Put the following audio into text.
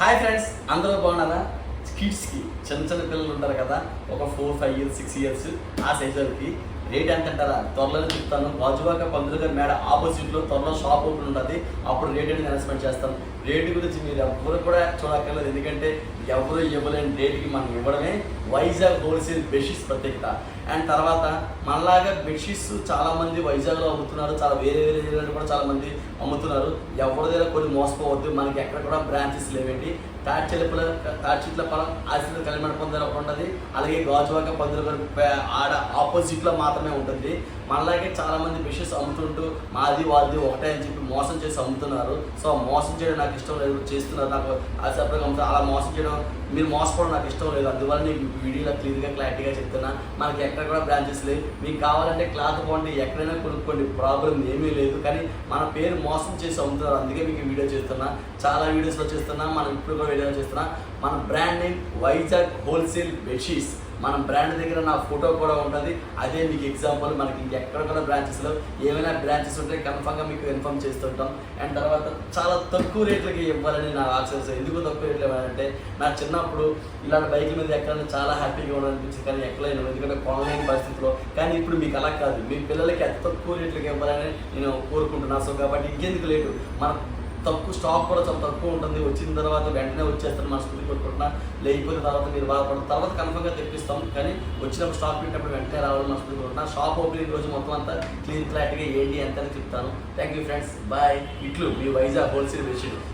Hi friends అందరూ బాగున్నారా? కిడ్స్కి చిన్న చిన్న పిల్లలు ఉంటారు కదా ఒక four five years six years ఆ సైజ్ వరకు. రేట్ ఎంత అంటారా? త్వరలోనే చెప్తాను. గాజువాక పందులు గారి మేడ ఆపోజిట్లో త్వరలో షాప్ ఓపెన్ ఉంటుంది అప్పుడు రేట్ అనేది అనౌన్స్మెంట్ చేస్తాను రేటు గురించి మీరు ఎవరు కూడా చూడక్కర్లేదు. ఎందుకంటే ఎవరు ఇవ్వలేని రేటుకి మనం ఇవ్వడమే వైజాగ్ హోల్సేల్ బెడ్షీట్స్ ప్రత్యేకత. అండ్ తర్వాత మనలాగా బెడ్షీట్స్ చాలా మంది వైజాగ్లో అమ్ముతున్నారు. చాలా వేరే వేరే ఏరియాలో కూడా చాలా మంది అమ్ముతున్నారు. ఎవరి దగ్గర కొన్ని మోసపోవద్దు. మనకి ఎక్కడ కూడా బ్రాంచెస్ లేవేంటి? తాటి తాడ్చిట్ల తాటి చెట్ల పొలం ఆశీర్వాద దగ్గర ఒకటి ఉంటుంది అలాగే గాజువాక పందుల ఆడ ఆపోజిట్లో మాత్రం మాత్రమే ఉంటుంది. మనలాగే చాలామంది మంది అమ్ముతుంటూ మాది వాళ్ళది ఒకటే అని చెప్పి మోసం చేసి అమ్ముతున్నారు. సో మోసం చేయడం నాకు ఇష్టం లేదు. చేస్తున్నారు. నాకు అది సపరేట్గా అమ్ముతారు అలా మోసం చేయడం మీరు మోసపోవడం నాకు ఇష్టం లేదు. అందువల్ల నీకు వీడియోలో క్లియర్గా క్లారిటీగా చెప్తున్నా. మనకి ఎక్కడ కూడా బ్రాంచెస్ లేవు. మీకు కావాలంటే క్లాత్ బాగుంటే ఎక్కడైనా కొనుక్కోండి. ప్రాబ్లం ఏమీ లేదు. కానీ మన పేరు మోసం చేసి అమ్ముతున్నారు. అందుకే మీకు వీడియో చేస్తున్నా. చాలా వీడియోస్లో చేస్తున్నా. మనం ఇప్పుడు కూడా వీడియో చేస్తున్నా. మన brand name Vizag wholesale bedsheets మన బ్రాండ్ దగ్గర నా ఫోటో కూడా ఉంటుంది. అదే మీకు ఎగ్జాంపుల్ మనకి ఇంకెక్కడ కూడా బ్రాంచెస్లో ఏమైనా బ్రాంచెస్ ఉంటే కన్ఫామ్గా మీకు ఇన్ఫామ్ చేస్తుంటాం. అండ్ తర్వాత చాలా తక్కువ రేట్లకి ఇవ్వాలని నా ఆక్సెస్ ఎందుకు తక్కువ రేట్లు ఇవ్వాలంటే నా చిన్నప్పుడు ఇలాంటి బైక్ మీద ఎక్కడైనా చాలా హ్యాపీగా ఉండాలనిపించింది కానీ ఎక్కడైనా ఎందుకంటే కొనలేని పరిస్థితిలో. కానీ ఇప్పుడు మీకు అలా కాదు. మీ పిల్లలకి అతి తక్కువ రేట్లకి ఇవ్వాలని నేను కోరుకుంటున్నాను సో కాబట్టి ఇంకెందుకు లేదు. మన తక్కువ స్టాక్ కూడా చాలా తక్కువ ఉంటుంది. వచ్చిన తర్వాత వెంటనే వచ్చేస్తాను మన స్కూల్కి కొట్టుకుంటున్నా లేకపోయిన తర్వాత మీరు బాధపడతారు తర్వాత కన్ఫర్మ్గా తెప్పిస్తాం. కానీ వచ్చినప్పుడు స్టాక్ పెట్టినప్పుడు వెంటనే రావాలి మన స్కూల్కి కొట్టుకున్నా షాప్ ఓపెనింగ్ రోజు మొత్తం అంతా క్లీన్ క్లారిటీగా ఏంటి ఎంత అని చెప్తాను. థ్యాంక్ యూ ఫ్రెండ్స్ బాయ్ ఇట్లు మీ వైజాగ్ హోల్సేల్ విషయం